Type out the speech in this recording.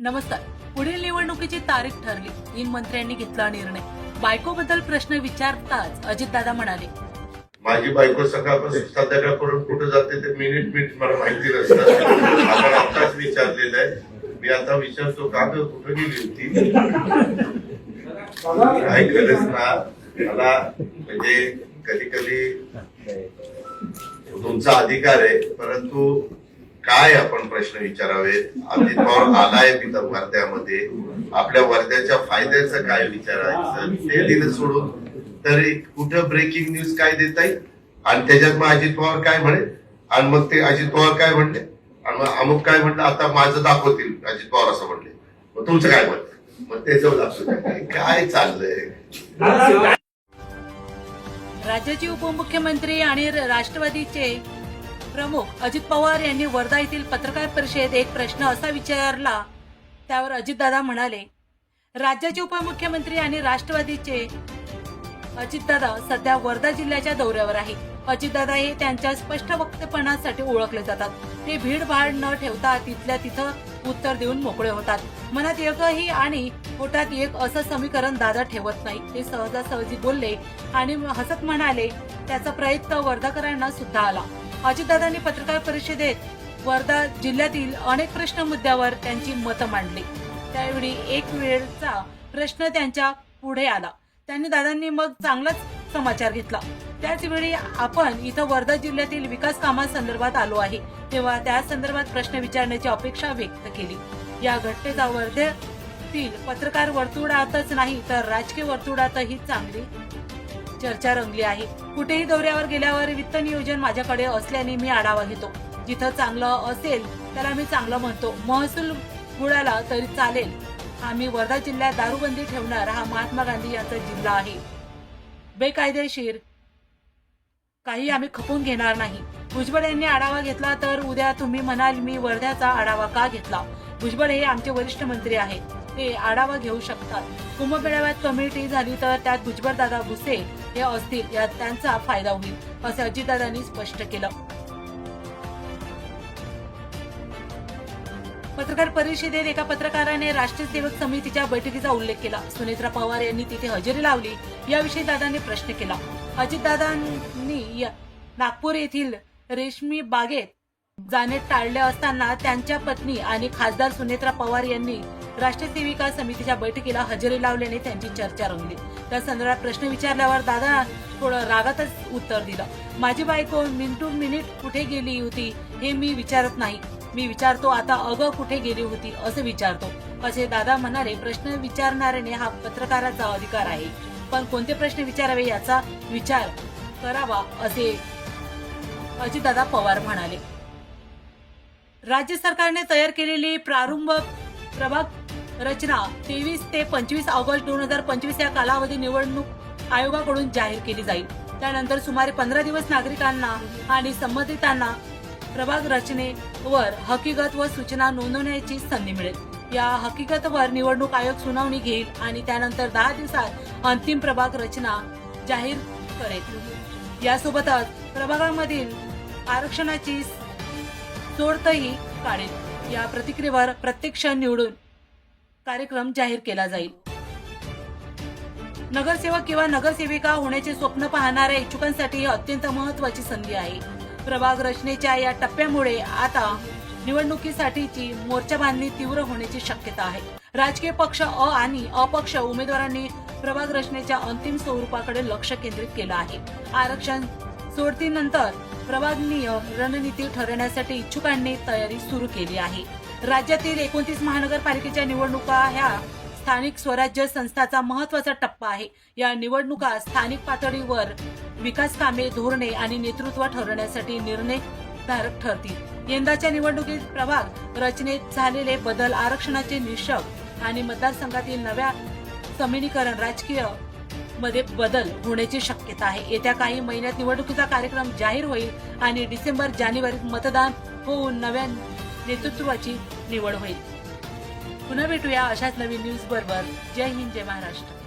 नमस्कार. पुढील निवडणुकीची तारीख ठरली. तीन मंत्र्यांनी घेतला निर्णय. बायकोबद्दल प्रश्न विचारताच अजितदादा म्हणाले. माझी बायको सकाळपासून संध्याकाळपर्यंत कुठे जाते ते मिनिट मिनिट मला माहिती नसतं. आपण आताच विचारलेलं आहे. मी आता विचारतो का ग कुठे गेली होती? काय गरज ना. मला म्हणजे कधी कधी तुमचा अधिकार आहे परंतु काय आपण प्रश्न विचारावेत? अजित पवार आलाय तिथं वर्ध्यामध्ये. आपल्या वर्ध्याच्या फायद्याचं काय विचारायचं ते दिलं सोडून. तरी कुठं ब्रेकिंग न्यूज काय देता येईल? आणि त्याच्यात मग अजित पवार काय म्हणे आणि मग ते अजित पवार काय म्हणले? आणि मग अमुक काय म्हणलं? आता माझं दाखवतील. अजित पवार असं म्हणले. मग तुमचं काय मत? मग त्याच्यावर दाखवतील. काय चाललंय? राज्याचे उपमुख्यमंत्री आणि राष्ट्रवादीचे प्रमुख अजित पवार यांनी वर्धा येथील पत्रकार परिषदेत एक प्रश्न असा विचारला. त्यावर अजितदादा म्हणाले राज्याचे उपमुख्यमंत्री आणि राष्ट्रवादीचे अजितदादा सध्या वर्धा जिल्ह्याच्या दौऱ्यावर आहे अजितदादा हे त्यांच्या स्पष्ट वक्तपणासाठी ओळखले जातात. ते भीडभाड न ठेवता तिथल्या तिथं उत्तर देऊन मोकळे होतात. मनात एकही आणि पोटात एक असं समीकरण दादा ठेवत नाही. ते सहजासहजी बोलले आणि हसत म्हणाले त्याचा प्रयत्न वर्धाकरांना सुद्धा आला. अजितदादांनी पत्रकार परिषदेत वर्धा जिल्ह्यातील अनेक प्रश्न मुद्द्यावर त्यांची मतं मांडली. त्यावेळी एक वेळचा प्रश्न त्यांच्या पुढे आला. त्यांनी दादांनी मग चांगलाच समाचार घेतला. त्याचवेळी आपण इथं वर्धा जिल्ह्यातील विकास कामांसंदर्भात आलो आहे. तेव्हा त्या संदर्भात प्रश्न विचारण्याची अपेक्षा व्यक्त केली. या घटनेचा वर्ध्यातील पत्रकार वर्तुळातच नाही तर राजकीय वर्तुळातही चांगली चर्चा रंगली आहे. कुठेही दौऱ्यावर गेल्यावर वित्त नियोजन माझ्याकडे असल्याने मी आढावा घेतो. जिथं चांगलं असेल त्याला मी चांगलं म्हणतो. महसूल बुडाला तरी चालेल. आम्ही वर्धा जिल्ह्यात दारूबंदी ठेवणार हा महात्मा गांधी यांचा जिल्हा आहे. बेकायदेशीर. काही आम्ही खपून घेणार नाही. भुजबळ यांनी आढावा घेतला तर उद्या तुम्ही म्हणाल मी वर्ध्याचा आढावा का घेतला? भुजबळ हे आमचे वरिष्ठ मंत्री आहेत. ते आढावा घेऊ शकतात. कुंभमेळाव्यात कमिटी झाली तर त्यात भुजबळ दादा भुसे हे असतील यात त्यांचा फायदा होईल असे अजितदादांनी स्पष्ट केलं. पत्रकार परिषदेत एका पत्रकाराने राष्ट्रीय सेवक समितीच्या बैठकीचा उल्लेख केला. सुनेत्रा पवार यांनी तिथे हजेरी लावली. याविषयी दादांनी प्रश्न केला. अजितदादांनी नागपूर येथील रेशमी बागेत जाणे टाळले असताना त्यांच्या पत्नी आणि खासदार सुनेत्रा पवार यांनी राष्ट्रीय सेविका समितीच्या बैठकीला हजेरी लावल्याने त्यांची चर्चा रंगली. त्या संदर्भात प्रश्न विचारल्यावर दादा थोडं रागातच उत्तर दिलं. माझी बायको मिनटू मिनिट कुठे गेली होती हे मी विचारत नाही. मी विचारतो आता अगं कुठे गेली होती असं विचारतो. असे दादा म्हणाले प्रश्न विचारणाऱ्याने हा पत्रकाराचा अधिकार आहे. पण कोणते प्रश्न विचारावे याचा विचार करावा असे अजितदादा पवार म्हणाले. राज्य सरकारने तयार केलेली प्रारंभ प्रभाग रचना तेवीस ते पंचवीस ऑगस्ट दोन हजार पंचवीस या कालावधी निवडणूक आयोगाकडून जाहीर केली जाईल. त्यानंतर सुमारे पंधरा दिवस नागरिकांना आणि संबंधितांना प्रभाग रचनेवर हकीकत व सूचना नोंदवण्याची संधी मिळेल. या हकीकतवर निवडणूक आयोग सुनावणी घेईल आणि त्यानंतर दहा दिवसात अंतिम प्रभाग रचना जाहीर करेल. यासोबतच प्रभागांमधील आरक्षणाची चोरतही काढेल. या प्रतिक्रियेवर प्रत्यक्ष निवडून कार्यक्रम जाहीर केला जाईल. नगरसेवक किंवा नगरसेविका होण्याचे स्वप्न पाहणाऱ्या इच्छुकांसाठी ही अत्यंत महत्वाची संधी आहे. प्रभाग रचनेच्या या टप्प्यामुळे आता निवडणुकीसाठीची मोर्चा बांधणी तीव्र होण्याची शक्यता आहे. राजकीय पक्ष अ आणि अपक्ष उमेदवारांनी प्रभाग रचनेच्या अंतिम स्वरूपाकडे लक्ष केंद्रित केलं आहे. आरक्षण सोडतीनंतर प्रवादनीय रणनीती ठरवण्यासाठी इच्छुकांनी तयारी सुरू केली आहे. राज्यातील एकोणतीस महानगरपालिकेच्या निवडणुका ह्या स्थानिक स्वराज्य संस्थाचा महत्त्वाचा टप्पा आहे. या निवडणुका स्थानिक पातळीवर विकास कामे धोरणे आणि नेतृत्व ठरवण्यासाठी निर्णयधारक ठरतील. यंदाच्या निवडणुकीत प्रभाग रचनेत झालेले बदल आरक्षणाचे निषक आणि मतदारसंघातील नव्या समीनीकरण राजकीय मध्ये बदल होण्याची शक्यता आहे. येत्या काही महिन्यात निवडणुकीचा कार्यक्रम जाहीर होईल आणि डिसेंबर जानेवारीत मतदान होऊन नव्या नेतृत्वाची निवड होईल. पुन्हा भेटूया अशाच नवीन न्यूज बरोबर. जय हिंद जय महाराष्ट्र.